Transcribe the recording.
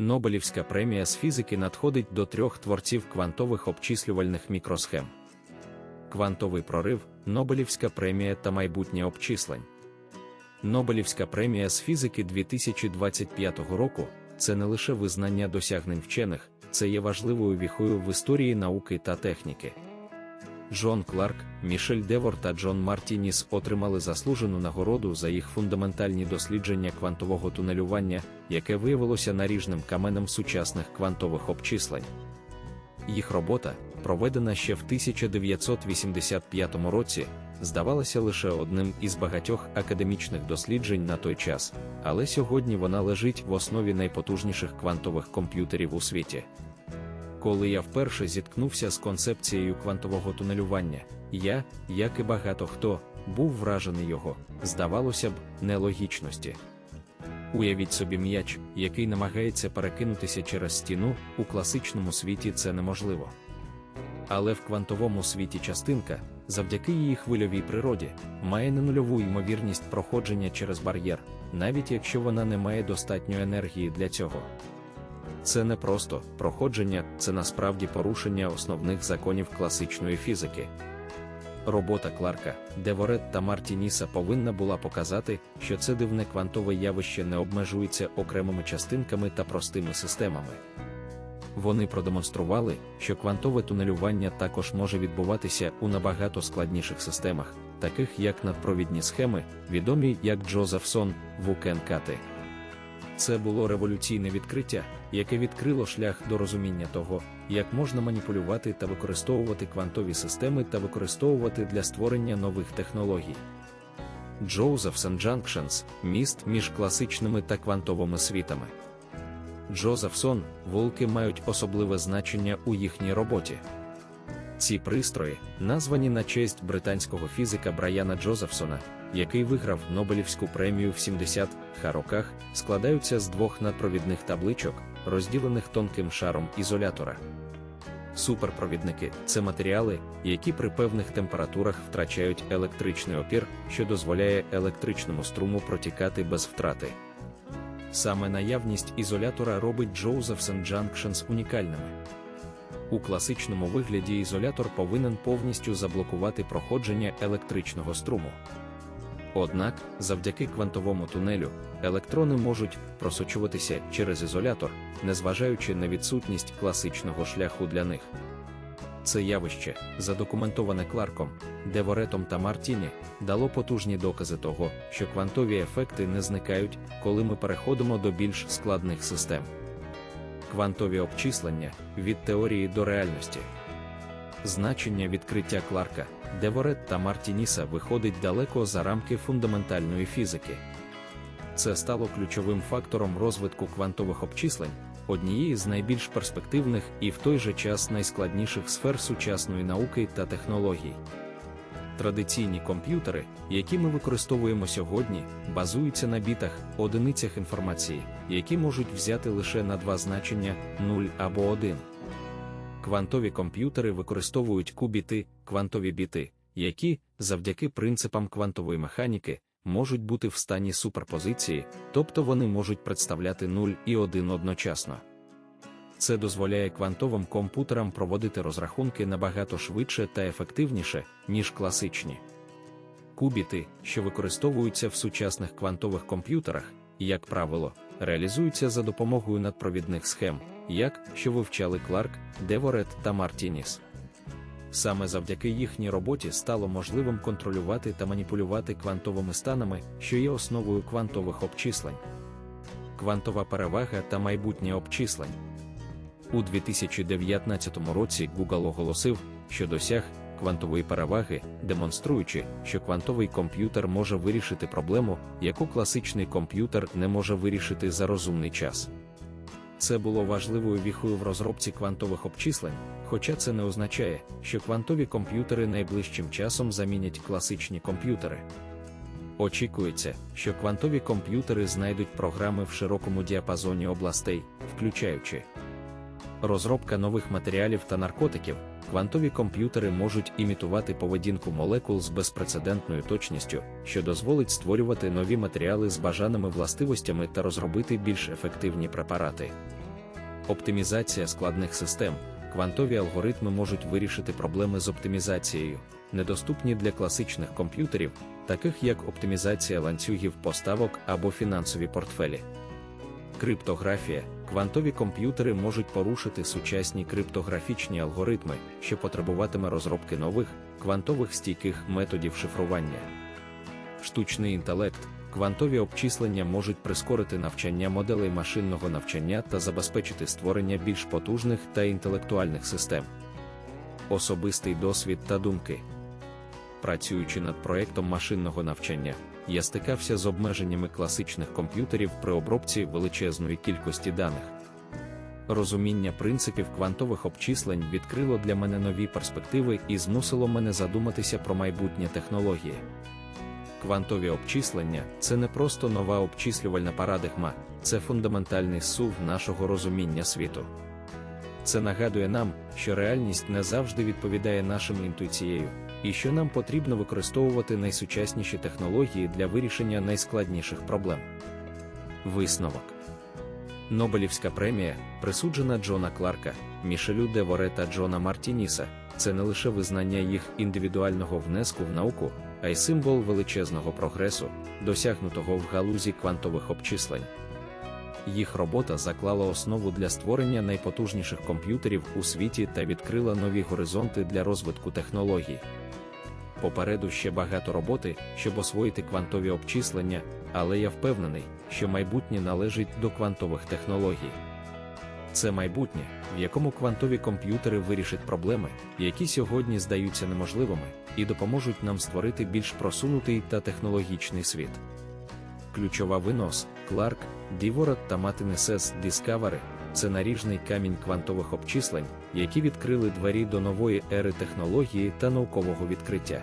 Нобелівська премія з фізики надходить до трьох творців квантових обчислювальних мікросхем. Квантовий прорив, Нобелівська премія та майбутнє обчислень. Нобелівська премія з фізики 2025 року це не лише визнання досягнень вчених, це є важливою віхою в історії науки та техніки. Джон Кларк, Мішель Девор та Джон Мартініс отримали заслужену нагороду за їх фундаментальні дослідження квантового тунелювання, яке виявилося наріжним каменем сучасних квантових обчислень. Їх робота, проведена ще в 1985 році, здавалася лише одним із багатьох академічних досліджень на той час, але сьогодні вона лежить в основі найпотужніших квантових комп'ютерів у світі. Коли я вперше зіткнувся з концепцією квантового тунелювання, я, як і багато хто, був вражений його, здавалося б, нелогічності. Уявіть собі м'яч, який намагається перекинутися через стіну, у класичному світі це неможливо. Але в квантовому світі частинка, завдяки її хвильовій природі, має ненульову ймовірність проходження через бар'єр, навіть якщо вона не має достатньо енергії для цього. Це не просто проходження, це насправді порушення основних законів класичної фізики. Робота Кларка, Деворет та Мартініса повинна була показати, що це дивне квантове явище не обмежується окремими частинками та простими системами. Вони продемонстрували, що квантове тунелювання також може відбуватися у набагато складніших системах, таких як надпровідні схеми, відомі як Джозефсон, Вукенкати. Це було революційне відкриття, яке відкрило шлях до розуміння того, як можна маніпулювати та використовувати квантові системи та використовувати для створення нових технологій. Джозефсон Junctions – міст між класичними та квантовими світами. Джозефсон, волки мають особливе значення у їхній роботі. Ці пристрої, названі на честь британського фізика Брайана Джозефсона, який виграв Нобелівську премію в 70 х роках, складаються з двох надпровідних табличок, розділених тонким шаром ізолятора. Суперпровідники це матеріали, які при певних температурах втрачають електричний опір, що дозволяє електричному струму протікати без втрати. Саме наявність ізолятора робить Josephson Junctions унікальними. У класичному вигляді ізолятор повинен повністю заблокувати проходження електричного струму. Однак, завдяки квантовому тунелю, електрони можуть просочуватися через ізолятор, незважаючи на відсутність класичного шляху для них. Це явище, задокументоване Кларком, Деворетом та Мартіні, дало потужні докази того, що квантові ефекти не зникають, коли ми переходимо до більш складних систем. Квантові обчислення від теорії до реальності. Значення відкриття Кларка, Деворет та Мартініса виходить далеко за рамки фундаментальної фізики. Це стало ключовим фактором розвитку квантових обчислень, однієї з найбільш перспективних і в той же час найскладніших сфер сучасної науки та технологій. Традиційні комп'ютери, які ми використовуємо сьогодні, базуються на бітах, одиницях інформації, які можуть взяти лише на два значення 0 або 1. Квантові комп'ютери використовують кубіти, квантові біти, які, завдяки принципам квантової механіки, можуть бути в стані суперпозиції, тобто вони можуть представляти 0 і 1 одночасно. Це дозволяє квантовим комп'ютерам проводити розрахунки набагато швидше та ефективніше, ніж класичні. Кубіти, що використовуються в сучасних квантових комп'ютерах, як правило, реалізуються за допомогою надпровідних схем, як що вивчали Кларк, Деворет та Мартініс. Саме завдяки їхній роботі стало можливим контролювати та маніпулювати квантовими станами, що є основою квантових обчислень. Квантова перевага та майбутнє обчислень. У 2019 році Google оголосив, що досяг квантової переваги, демонструючи, що квантовий комп'ютер може вирішити проблему, яку класичний комп'ютер не може вирішити за розумний час. Це було важливою віхою в розробці квантових обчислень, хоча це не означає, що квантові комп'ютери найближчим часом замінять класичні комп'ютери. Очікується, що квантові комп'ютери знайдуть програми в широкому діапазоні областей, включаючи розробка нових матеріалів та наркотиків, квантові комп'ютери можуть імітувати поведінку молекул з безпрецедентною точністю, що дозволить створювати нові матеріали з бажаними властивостями та розробити більш ефективні препарати. Оптимізація складних систем. Квантові алгоритми можуть вирішити проблеми з оптимізацією, недоступні для класичних комп'ютерів, таких як оптимізація ланцюгів поставок або фінансові портфелі. Криптографія. Квантові комп'ютери можуть порушити сучасні криптографічні алгоритми, що потребуватиме розробки нових, квантових стійких методів шифрування. Штучний інтелект. Квантові обчислення можуть прискорити навчання моделей машинного навчання та забезпечити створення більш потужних та інтелектуальних систем. Особистий досвід та думки. Працюючи над проектом машинного навчання, я стикався з обмеженнями класичних комп'ютерів при обробці величезної кількості даних. Розуміння принципів квантових обчислень відкрило для мене нові перспективи і змусило мене задуматися про майбутнє технології. Квантові обчислення це не просто нова обчислювальна парадигма, це фундаментальний сув нашого розуміння світу. Це нагадує нам, що реальність не завжди відповідає нашим інтуїцією, і що нам потрібно використовувати найсучасніші технології для вирішення найскладніших проблем. Висновок Нобелівська премія, присуджена Джона Кларка, Мішелю Деворе та Джона Мартініса, це не лише визнання їх індивідуального внеску в науку, а й символ величезного прогресу, досягнутого в галузі квантових обчислень. Їх робота заклала основу для створення найпотужніших комп'ютерів у світі та відкрила нові горизонти для розвитку технологій. Попереду ще багато роботи, щоб освоїти квантові обчислення, але я впевнений, що майбутнє належить до квантових технологій. Це майбутнє, в якому квантові комп'ютери вирішать проблеми, які сьогодні здаються неможливими, і допоможуть нам створити більш просунутий та технологічний світ. Ключова винос Кларк, Діворот та Матинесес Discovery – це наріжний камінь квантових обчислень, які відкрили двері до нової ери технології та наукового відкриття.